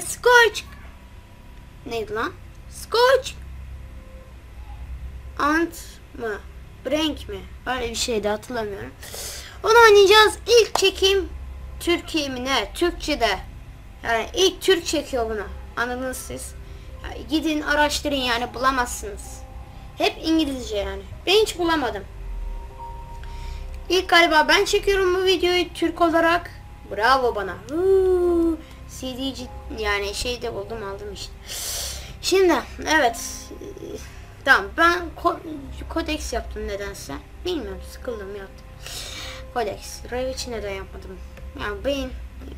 Scorch Neydi lan? Scorch Ant mı? Brank mi? Öyle bir şeydi hatırlamıyorum. Onu oynayacağız. İlk çekim Türkiye mi ne? Türkçe'de. Yani ilk Türk çekiyor bunu. Anladınız siz. Yani gidin araştırın yani bulamazsınız. Hep İngilizce yani. Ben hiç bulamadım. İlk galiba ben çekiyorum bu videoyu Türk olarak. Bravo bana. Huu, CD'ci yani şeyde buldum aldım işte. Şimdi evet. Tamam ben ko- kodeks yaptım nedense. Bilmiyorum sıkıldım yaptım. Kodeks. Rave için neden yapmadım? Yani beyin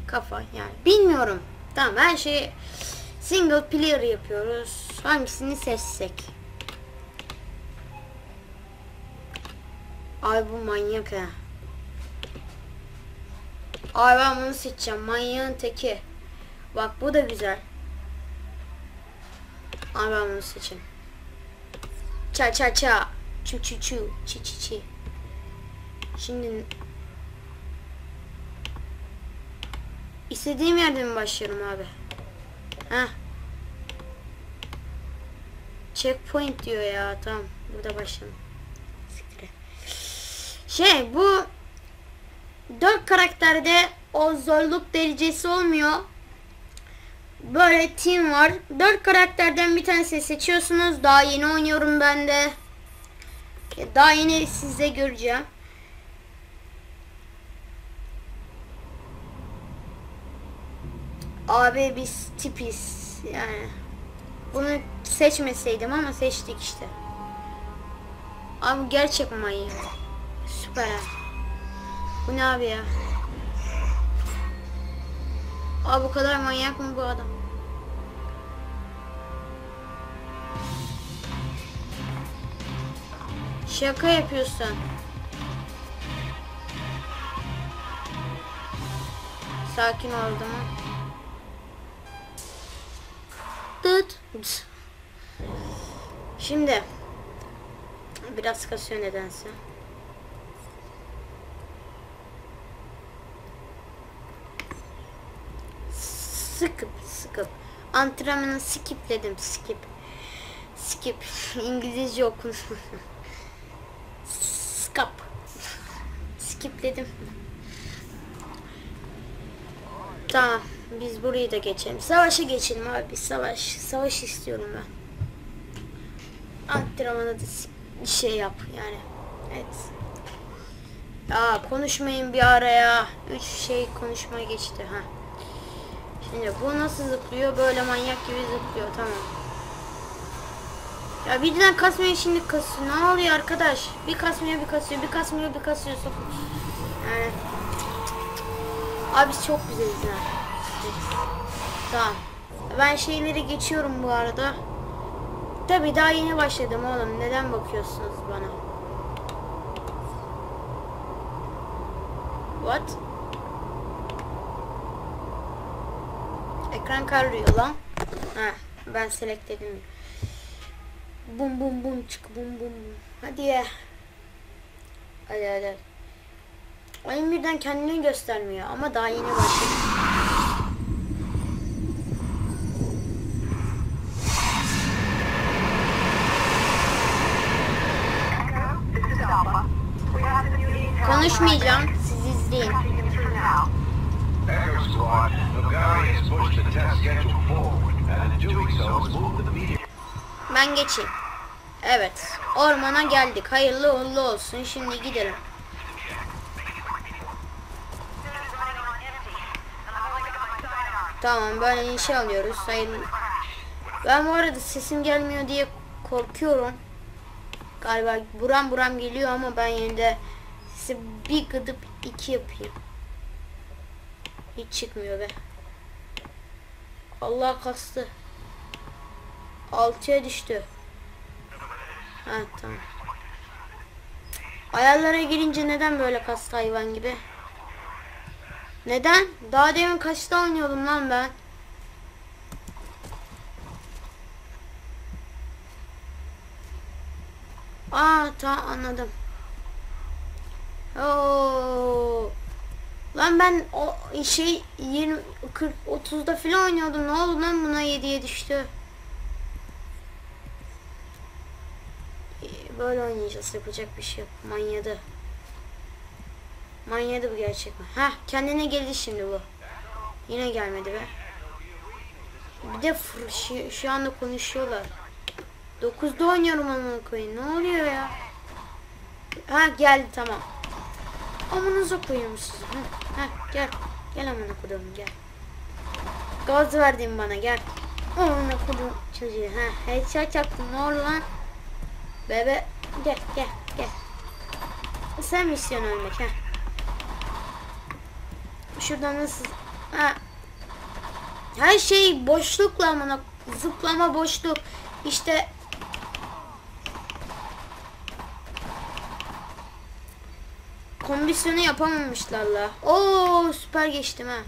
kafa yani bilmiyorum. Tamam her şeyi single player yapıyoruz. Hangisini seçsek? Ay bu manyak ha. Ay ben bunu seçeceğim. Manyağın teki. Bak bu da güzel. Ay ben bunu seçeyim. Ça ça ça. Çu çu çu. Çi çi çi. Şimdi istediğim yerden mi başlıyorum abi? Ha. Checkpoint diyor ya. Tamam. Burada başlayalım. Şey bu dört karakterde o zorluk derecesi olmuyor. Böyle team var. Dört karakterden bir tanesi seçiyorsunuz. Daha yeni oynuyorum ben de. Daha yeni sizde göreceğim. Abi biz tipiz yani. Bunu seçmeseydim ama seçtik işte. Abi gerçek manyak. Süper. Bu ne abi ya? Abi bu kadar manyak mı bu adam? Şaka yapıyorsun. Sakin oldum. Dıt. Şimdi biraz kasıyor nedense. Sıkıp sıkıp. Antrenmanı skipledim skip. Skip. İngilizce okun. Skap. Skipledim. Tamam. Biz burayı da geçelim. Savaşa geçelim abi. Savaş. Savaş istiyorum ben. Antrenmanı da şey yap yani. Evet. Ya konuşmayın bir araya. Üç şey konuşmaya geçti ha. Şimdi bu nasıl zıplıyor? Böyle manyak gibi zıplıyor. Tamam. Ya birden kasmıyor şimdi kasıyor. Ne oluyor arkadaş? Bir kasmıyor bir kasıyor. Bir kasmıyor bir kasıyor. Yani. Abi çok güzeliz ha. Tamam. Ben şeyleri geçiyorum bu arada. Tabi daha yeni başladım oğlum. Neden bakıyorsunuz bana? What? Ekran kararıyor lan. Ha, ben select dedim. Bum bum bum çık bum bum. Hadi ya. Hadi hadi. Oyun birden kendini göstermiyor ama daha yeni başladı. Konuşmayacağım. Siz izleyin. Ben geçeyim. Evet. Ormana geldik. Hayırlı uğurlu olsun. Şimdi gidelim. Tamam böyle inşa alıyoruz. Hayırlı. Ben bu arada sesim gelmiyor diye korkuyorum. Galiba buram buram geliyor ama ben yine de sesi bir gıdıp iki yapayım. Hiç çıkmıyor be. Allah kastı. Altıya düştü. Ha tamam. Ayarlara girince neden böyle kastı hayvan gibi? Neden? Daha demin kaçta oynuyordum lan ben? Aa tamam anladım. Oo. Lan ben o şey 20 40 30'da falan oynuyordum. Ne oldu lan buna 7'ye düştü. Ee, Böyle oynayacağız. Yapacak bir şey yok. Manyadı. Manyadı bu gerçekten. Ha kendine geldi şimdi bu. Yine gelmedi be. Bir de şu, şu anda konuşuyorlar. 9'da oynuyorum amına koyayım. Ne oluyor ya? Ha geldi tamam. Amınıza koyuyorum sizi. Ha, ha, gel. Gel amına koyayım gel. Gaz verdin bana gel. Amına koyayım çocuğu. Ha, headshot yaptın ne oldu lan? Bebe gel gel gel. Sen mi istiyorsun ölmek ha? Şuradan nasıl? Ha. Her şey boşlukla amına zıplama boşluk. İşte Kombisyonu yapamamışlar la. Oo süper geçtim ha.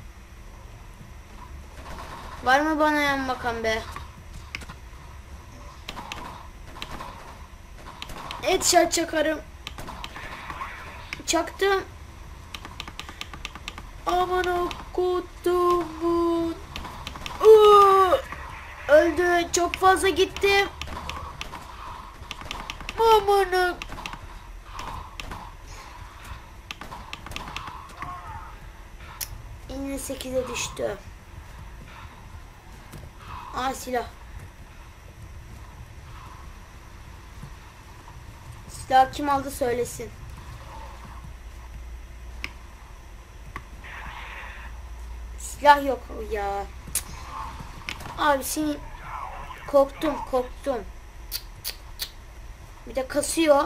Var mı bana yan bakan be? Et şart çakarım. Çaktım. Aman. Iıı! Öldü. Çok fazla gitti. Aman Yine 8'e düştü. Aa silah. Silah kim aldı söylesin. Silah yok ya. Abi senin korktum korktum. Bir de kasıyor.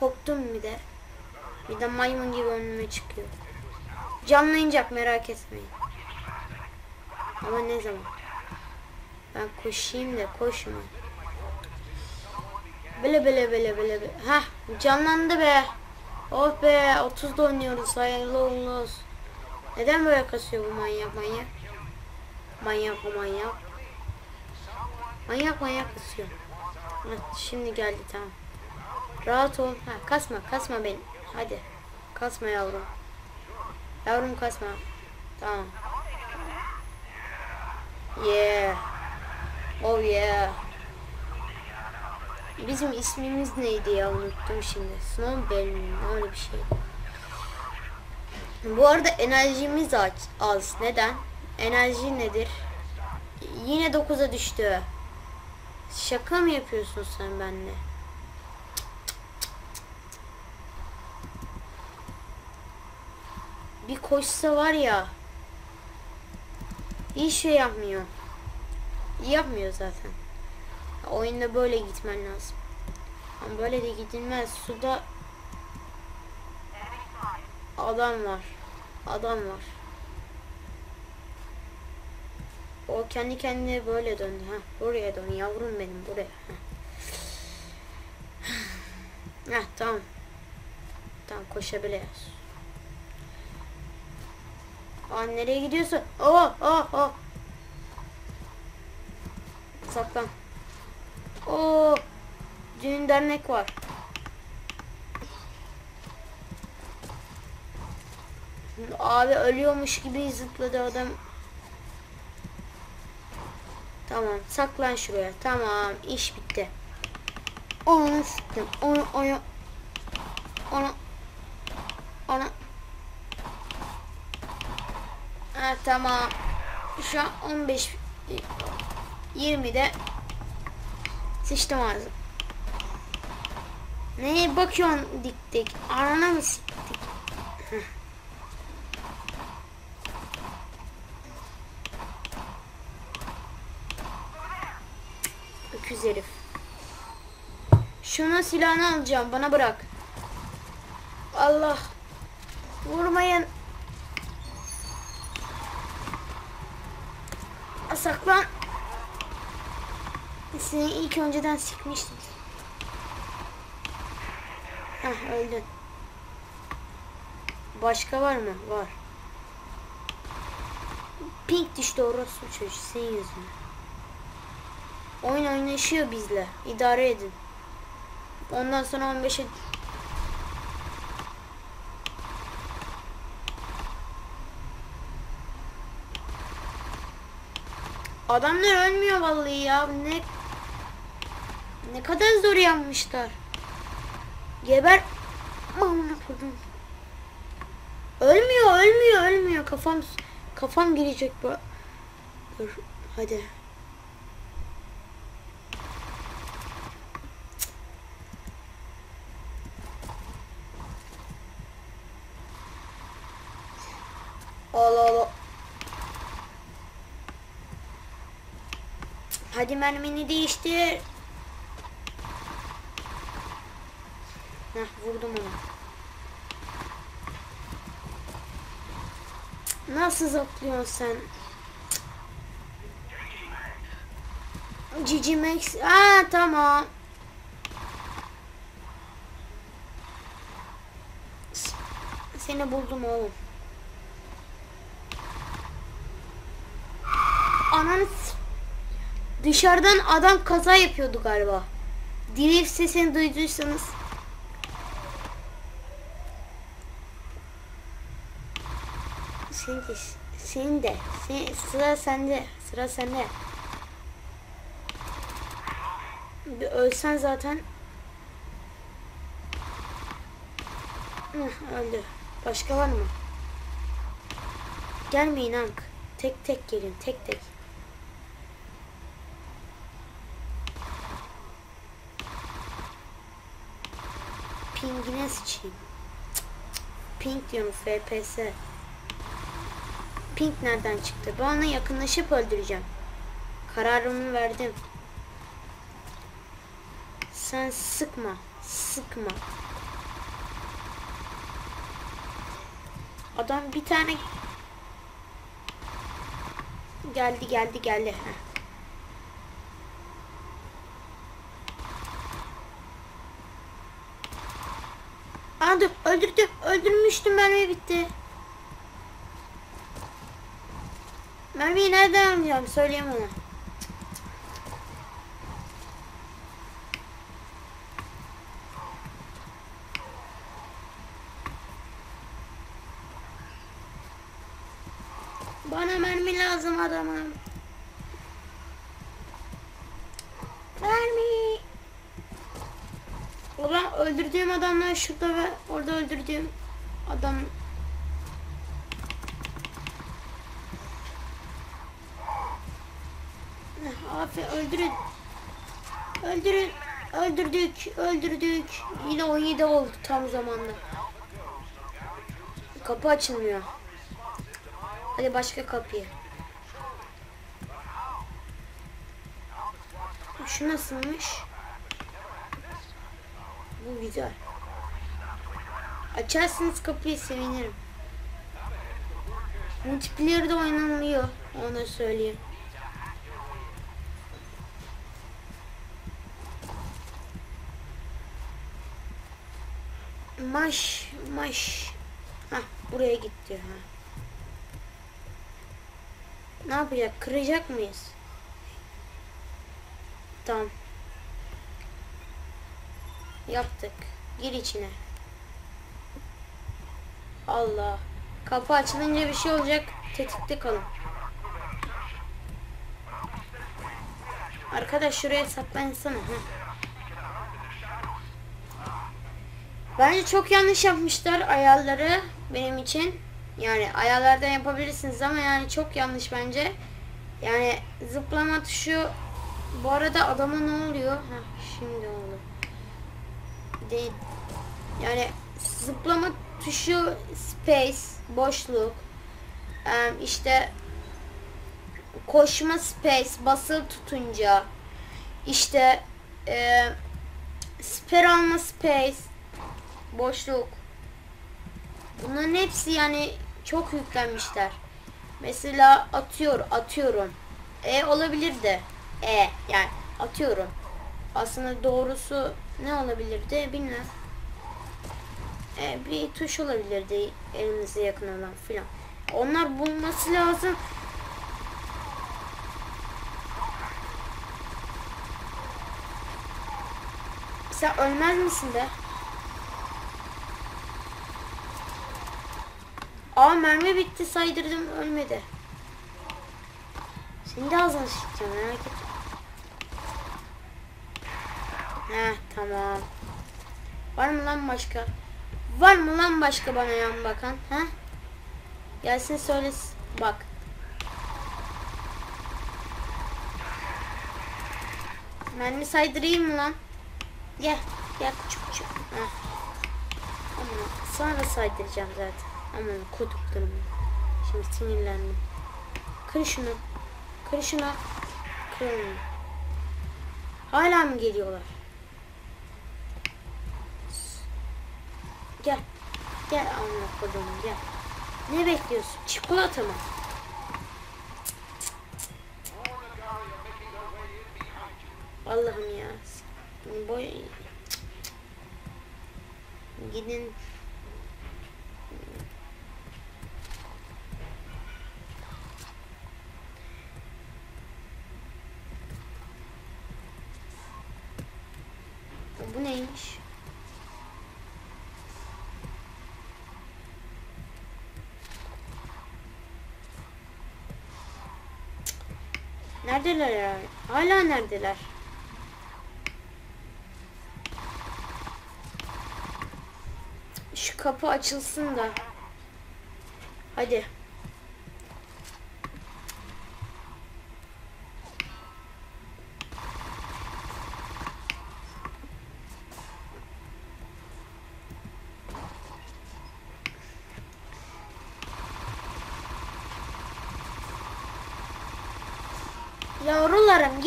Korktum bir de. Bir de maymun gibi önüme çıkıyor. Canlayacak merak etmeyin. Ama ne zaman? Ben koşayım da koşma. Bele bele bele bele bele. Hah canlandı be. Oh be 30'da oynuyoruz hayırlı uğurlu. Neden böyle kasıyor bu manyak manyak? Manyak o manyak. Manyak manyak kasıyor. Hah, şimdi geldi tamam. Rahat ol. Ha, kasma kasma beni. Hadi. Kasma yavrum. Yavrum kasma. Tamam. Yeah. Oh yeah. Bizim ismimiz neydi ya unuttum şimdi. Snowbell mi? Öyle bir şey. Bu arada enerjimiz az. Neden? Enerji nedir? Yine 9'a düştü. Şaka mı yapıyorsun sen benimle? Bir koşsa var ya. Hiç şey yapmıyor. Yapmıyor zaten. Oyunda böyle gitmen lazım. Ama böyle de gidilmez. Suda adam var. Adam var. O kendi kendine böyle döndü. Ha, buraya dön yavrum benim buraya. Heh. Heh, tamam. Tamam koşabiliyoruz. Aa nereye gidiyorsun? Oh oh oh. Saklan. Oo. Düğün dernek var. Abi ölüyormuş gibi zıpladı adam. Tamam saklan şuraya. Tamam iş bitti. Onu sıktım. Onu onu onu onu Ha tamam. Şu an 15 20'de sıçtım ağzım. Neye bakıyorsun dik dik? Arana mı siktik? Öküz herif. Şuna silahını alacağım. Bana bırak. Allah. Vurmayın. Saklan. Seni ilk önceden sıkmıştım. Heh öldün. Başka var mı? Var. Pink düştü orası çocuğu senin yüzünden. Oyun oynaşıyor bizle. İdare edin. Ondan sonra 15'e Adamlar ölmüyor vallahi ya. Ne ne kadar zor yanmışlar. Geber. Amına koydum. Ölmüyor, ölmüyor, ölmüyor. Kafam kafam girecek bu. Dur, hadi. Allah Allah. Hadi mermini değiştir. Heh, vurdum onu. Nasıl zıplıyorsun sen? Cici Max. Aa tamam. Seni buldum oğlum. Ananı Dışarıdan adam kaza yapıyordu galiba. Drift sesini duyduysanız. Senin de, senin sıra sende, sıra sende. Bir ölsen zaten. Hıh, öldü. Başka var mı? Gelmeyin Ank. Tek tek gelin, tek tek. Pingine sıçayım. Ping diyorum FPS. Pink nereden çıktı? Ben ona yakınlaşıp öldüreceğim. Kararımı verdim. Sen sıkma. Sıkma. Adam bir tane geldi geldi geldi. Heh. Aa dur. Öldürmüştüm mermi bitti. Mermiyi nereden alacağım söyleyeyim ona. Bana mermi lazım adamım. Mermi. Ulan öldürdüğüm adamlar şurada ve orada öldürdüğüm adam Abi öldürün. Öldürün. Öldürdük. Öldürdük. Yine 17 oldu tam zamanda. Kapı açılmıyor. Hadi başka kapıya. Şu nasılmış? Bu güzel. Açarsınız kapıyı sevinirim. Multiplayer'da oynanılıyor. Onu söyleyeyim. Maş, maş. Hah, buraya gitti ha. Ne yapacak? Kıracak mıyız? Tamam. Yaptık. Gir içine. Allah. Kapı açılınca bir şey olacak. Tetikte kalın. Arkadaş şuraya saklansana. Heh. Bence çok yanlış yapmışlar ayarları benim için. Yani ayarlardan yapabilirsiniz ama yani çok yanlış bence. Yani zıplama tuşu bu arada adama ne oluyor? Heh, şimdi oldu. Değil. Yani zıplama tuşu space boşluk işte koşma space basılı tutunca işte e, siper alma space boşluk. Bunların hepsi yani çok yüklenmişler. Mesela atıyor, atıyorum. E olabilir de. E yani atıyorum. Aslında doğrusu ne olabilirdi bilmem. E, bir tuş olabilirdi elimize yakın olan filan. Onlar bulması lazım. Sen ölmez misin de? Aa mermi bitti saydırdım ölmedi. Seni de ağzına sıçacağım merak etme. Heh tamam. Var mı lan başka? Var mı lan başka bana yan bakan? Ha? Gelsin söylesin. Bak. Mermi saydırayım mı lan? Gel. Gel küçük küçük. Heh. Sonra saydıracağım zaten. Aman koduklarım. Şimdi sinirlendim. Kır şunu. Kır şunu. Kır. Hala mı geliyorlar? Gel. Gel amına kodum gel. Ne bekliyorsun? Çikolata mı? Allah'ım ya. Boy... Gidin. Bu neymiş? Neredeler ya? Hala neredeler? Şu kapı açılsın da. Hadi.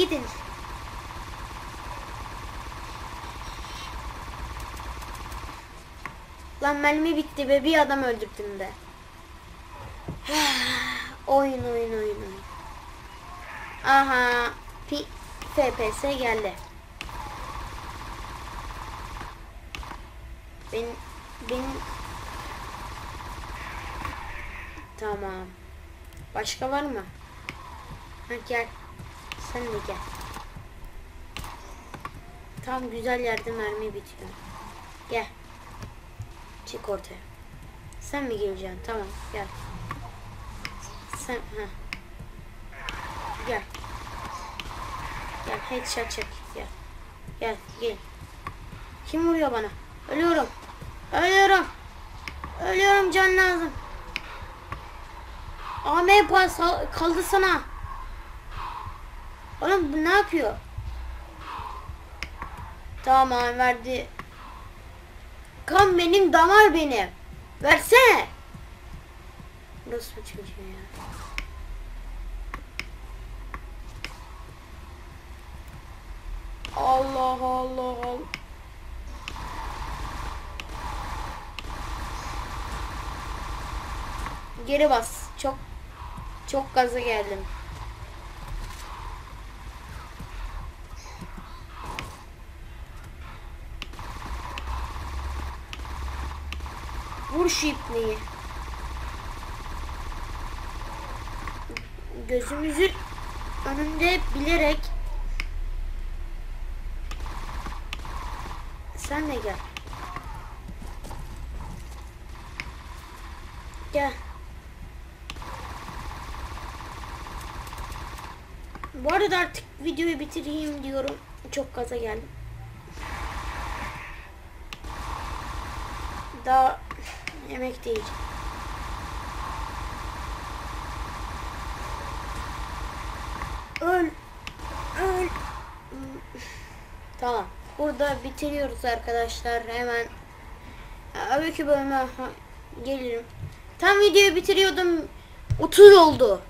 Gidin. Lan mermi bitti be bir adam öldürdüm de. oyun oyun oyun oyun. Aha. P FPS geldi. Ben ben Tamam. Başka var mı? Ha, gel. Sen de gel. Tam güzel yerde mermi bitiyor. Gel. Çık ortaya. Sen mi geleceksin? Tamam gel. Sen ha. Gel. Gel headshot çek. Gel. Gel gel. Kim vuruyor bana? Ölüyorum. Ölüyorum. Ölüyorum can lazım. AMP pas kaldı sana. Oğlum bu ne yapıyor? Tamam verdi. Kan benim damar benim. Versene. Nasıl bir çocuğu ya? Allah Allah Allah. Geri bas. Çok çok gaza geldim. Vur şu ipneyi. Gözümüzün önünde bilerek sen de gel. Gel. Bu arada artık videoyu bitireyim diyorum. Çok gaza geldim. Daha yemek de. Öl. Öl. Tamam. Burada bitiriyoruz arkadaşlar. Hemen öbürkü bölüme gelirim. Tam videoyu bitiriyordum. 30 oldu.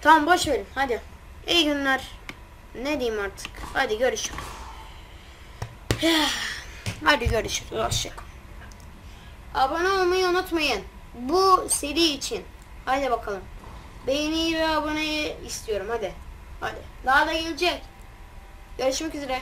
Tamam boş verin. Hadi. İyi günler. Ne diyeyim artık. Hadi görüşürüz. Hadi görüşürüz. Hoşçakalın. Abone olmayı unutmayın. Bu seri için. Hadi bakalım. Beğeniyi ve aboneyi istiyorum. Hadi. Hadi. Daha da gelecek. Görüşmek üzere.